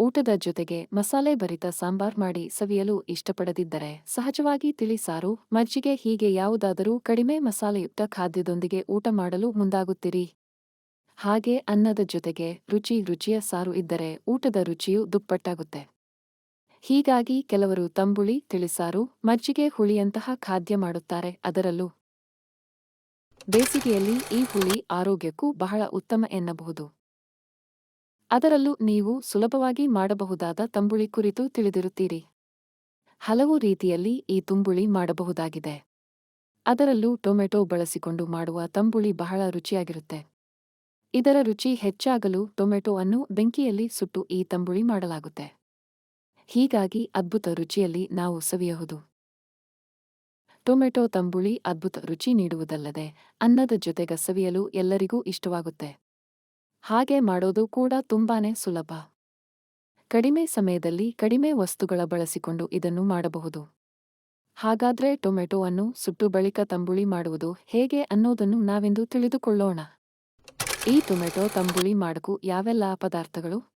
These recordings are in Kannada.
ಊಟದ ಜೊತೆಗೆ ಮಸಾಲೆ ಭರಿತ ಸಾಂಬಾರ್ ಮಾಡಿ ಸವಿಯಲು ಇಷ್ಟಪಡದಿದ್ದರೆ ಸಹಜವಾಗಿ ತಿಳಿಸಾರು ಮಜ್ಜಿಗೆ ಹೀಗೆ ಯಾವುದಾದರೂ ಕಡಿಮೆ ಮಸಾಲೆಯುಕ್ತ ಖಾದ್ಯದೊಂದಿಗೆ ಊಟ ಮಾಡಲು ಮುಂದಾಗುತ್ತೀರಿ. ಹಾಗೆ ಅನ್ನದ ಜೊತೆಗೆ ರುಚಿ ರುಚಿಯ ಸಾರು ಇದ್ದರೆ ಊಟದ ರುಚಿಯು ದುಪ್ಪಟ್ಟಾಗುತ್ತೆ. ಹೀಗಾಗಿ ಕೆಲವರು ತಂಬುಳಿ ತಿಳಿಸಾರು ಮಜ್ಜಿಗೆ ಹುಳಿಯಂತಹ ಖಾದ್ಯ ಮಾಡುತ್ತಾರೆ ಅದರಲ್ಲೂ. ಬೇಸಿಗೆಯಲ್ಲಿ ಈ ಹುಳಿ ಆರೋಗ್ಯಕ್ಕೂ ಬಹಳ ಉತ್ತಮ ಎನ್ನಬಹುದು. ಅದರಲ್ಲೂ ನೀವು ಸುಲಭವಾಗಿ ಮಾಡಬಹುದಾದ ತಂಬುಳಿ ಕುರಿತು ತಿಳಿದಿರುತ್ತೀರಿ. ಹಲವು ರೀತಿಯಲ್ಲಿ ಈ ತುಂಬುಳಿ ಮಾಡಬಹುದಾಗಿದೆ. ಅದರಲ್ಲೂ ಟೊಮೆಟೊ ಬಳಸಿಕೊಂಡು ಮಾಡುವ ತಂಬುಳಿ ಬಹಳ ರುಚಿಯಾಗಿರುತ್ತೆ. ಇದರ ರುಚಿ ಹೆಚ್ಚಾಗಲು ಟೊಮೆಟೊ ಅನ್ನು ಬೆಂಕಿಯಲ್ಲಿ ಸುಟ್ಟು ಈ ತಂಬುಳಿ ಮಾಡಲಾಗುತ್ತೆ. ಹೀಗಾಗಿ ಅದ್ಭುತ ರುಚಿಯಲ್ಲಿ ನಾವು ಸವಿಯಬಹುದು ಟೊಮೆಟೊ ತಂಬುಳಿ ಅದ್ಭುತ ರುಚಿ ನೀಡುವುದಲ್ಲದೆ, ಅನ್ನದ ಜೊತೆಗೆ ಸವಿಯಲು ಎಲ್ಲರಿಗೂ ಇಷ್ಟವಾಗುತ್ತೆ. ಹಾಗೆ ಮಾಡೋದು ಕೂಡ ತುಂಬಾನೇ ಸುಲಭ. ಕಡಿಮೆ ಸಮಯದಲ್ಲಿ ಕಡಿಮೆ ವಸ್ತುಗಳ ಬಳಸಿಕೊಂಡು ಇದನ್ನು ಮಾಡಬಹುದು. ಹಾಗಾದ್ರೆ ಟೊಮೆಟೊ ಅನ್ನು ಸುಟ್ಟು ಬಳಿಕ ತಂಬುಳಿ ಮಾಡುವುದು ಹೇಗೆ ಅನ್ನೋದನ್ನು ನಾವೆಂದು ತಿಳಿದುಕೊಳ್ಳೋಣ. ಈ ಟೊಮೆಟೊ ತಂಬುಳಿ ಮಾಡಕು ಯಾವೆಲ್ಲ ಪದಾರ್ಥಗಳು?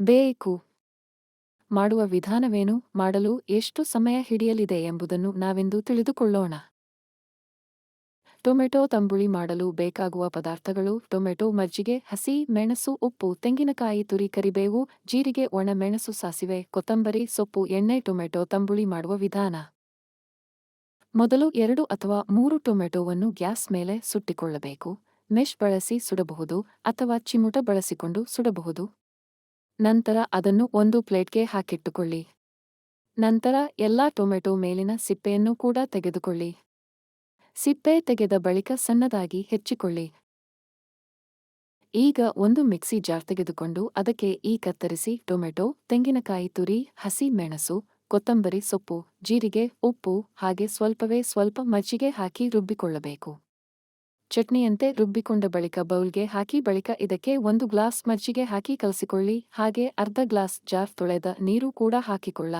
ಬೇಕು. ಮಾಡುವ ವಿಧಾನವೇನು? ಮಾಡಲು ಎಷ್ಟು ಸಮಯ ಹಿಡಿಯಲಿದೆ ಎಂಬುದನ್ನು ನಾವೆಂದು ತಿಳಿದುಕೊಳ್ಳೋಣ. ಟೊಮೆಟೊ ತಂಬುಳಿ ಮಾಡಲು ಬೇಕಾಗುವ ಪದಾರ್ಥಗಳು ಟೊಮೆಟೊ ಮಜ್ಜಿಗೆ, ಹಸಿ ಮೆಣಸು, ಉಪ್ಪು, ತೆಂಗಿನಕಾಯಿ, ತುರಿ, ಕರಿಬೇವು, ಜೀರಿಗೆ, ಒಣ ಮೆಣಸು ಸಾಸಿವೆ, ಕೊತ್ತಂಬರಿ, ಸೊಪ್ಪು, ಎಣ್ಣೆ, ಟೊಮೆಟೊ ತಂಬುಳಿ ಮಾಡುವ ವಿಧಾನ. ಮೊದಲು ಎರಡು ಅಥವಾ ಮೂರು ಟೊಮೆಟೊವನ್ನು ಗ್ಯಾಸ್ ಮೇಲೆ ಸುಟ್ಟಿಕೊಳ್ಳಬೇಕು. ಮೆಶ್ ಬಳಸಿ ಸುಡಬಹುದು ಅಥವಾ ಚಿಮುಟ ಬಳಸಿಕೊಂಡು ಸುಡಬಹುದು. ನಂತರ ಅದನ್ನು ಒಂದು ಪ್ಲೇಟ್ಗೆ ಹಾಕಿಟ್ಟುಕೊಳ್ಳಿ. ನಂತರ ಎಲ್ಲಾ ಟೊಮೆಟೊ ಮೇಲಿನ ಸಿಪ್ಪೆಯನ್ನು ಕೂಡ ತೆಗೆದುಕೊಳ್ಳಿ. ಸಿಪ್ಪೆ ತೆಗೆದ ಬಳಿಕ ಸಣ್ಣದಾಗಿ ಹೆಚ್ಚಿಕೊಳ್ಳಿ. ಈಗ ಒಂದು ಮಿಕ್ಸಿ ಜಾರ್ ತೆಗೆದುಕೊಂಡು ಅದಕ್ಕೆ ಈ ಕತ್ತರಿಸಿ ಟೊಮೆಟೊ, ತೆಂಗಿನಕಾಯಿ ತುರಿ, ಹಸಿ ಮೆಣಸು, ಕೊತ್ತಂಬರಿ ಸೊಪ್ಪು, ಜೀರಿಗೆ, ಉಪ್ಪು ಹಾಗೆ ಸ್ವಲ್ಪವೇ ಸ್ವಲ್ಪ ಮಜ್ಜಿಗೆ ಹಾಕಿ ರುಬ್ಬಿಕೊಳ್ಳಬೇಕು. ಚಟ್ನಿಯಂತೆ ರುಬ್ಬಿಕೊಂಡ ಬಳಿಕ ಬೌಲ್ಗೆ ಹಾಕಿ ಬಳಿಕ ಇದಕ್ಕೆ ಒಂದು ಗ್ಲಾಸ್ ಮಜ್ಜಿಗೆ ಹಾಕಿ ಕಲಸಿಕೊಳ್ಳಿ. ಹಾಗೆ ಅರ್ಧ ಗ್ಲಾಸ್ ಜಾರ್ ತೊಳೆದ ನೀರು ಕೂಡ ಹಾಕಿಕೊಳ್ಳ.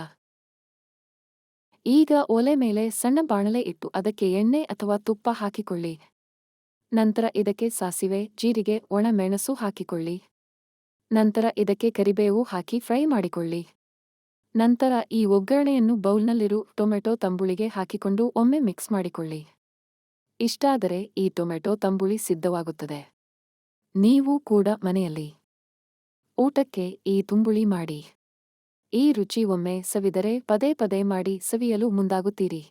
ಈಗ ಒಲೆ ಮೇಲೆ ಸಣ್ಣ ಬಾಣಲೆ ಇಟ್ಟು ಅದಕ್ಕೆ ಎಣ್ಣೆ ಅಥವಾ ತುಪ್ಪ ಹಾಕಿಕೊಳ್ಳಿ. ನಂತರ ಇದಕ್ಕೆ ಸಾಸಿವೆ, ಜೀರಿಗೆ, ಒಣ ಮೆಣಸು ಹಾಕಿಕೊಳ್ಳಿ. ನಂತರ ಇದಕ್ಕೆ ಕರಿಬೇವು ಹಾಕಿ ಫ್ರೈ ಮಾಡಿಕೊಳ್ಳಿ. ನಂತರ ಈ ಒಗ್ಗರಣೆಯನ್ನು ಬೌಲ್ನಲ್ಲಿರು ಟೊಮೆಟೊ ತಂಬುಳಿಗೆ ಹಾಕಿಕೊಂಡು ಒಮ್ಮೆ ಮಿಕ್ಸ್ ಮಾಡಿಕೊಳ್ಳಿ. ಇಷ್ಟಾದರೆ ಈ ಟೊಮೆಟೊ ತಂಬುಳಿ ಸಿದ್ಧವಾಗುತ್ತದೆ. ನೀವು ಕೂಡ ಮನೆಯಲ್ಲಿ ಊಟಕ್ಕೆ ಈ ತುಂಬುಳಿ ಮಾಡಿ. ಈ ರುಚಿ ಒಮ್ಮೆ ಸವಿದರೆ ಪದೇ ಪದೇ ಮಾಡಿ ಸವಿಯಲು ಮುಂದಾಗುತ್ತೀರಿ.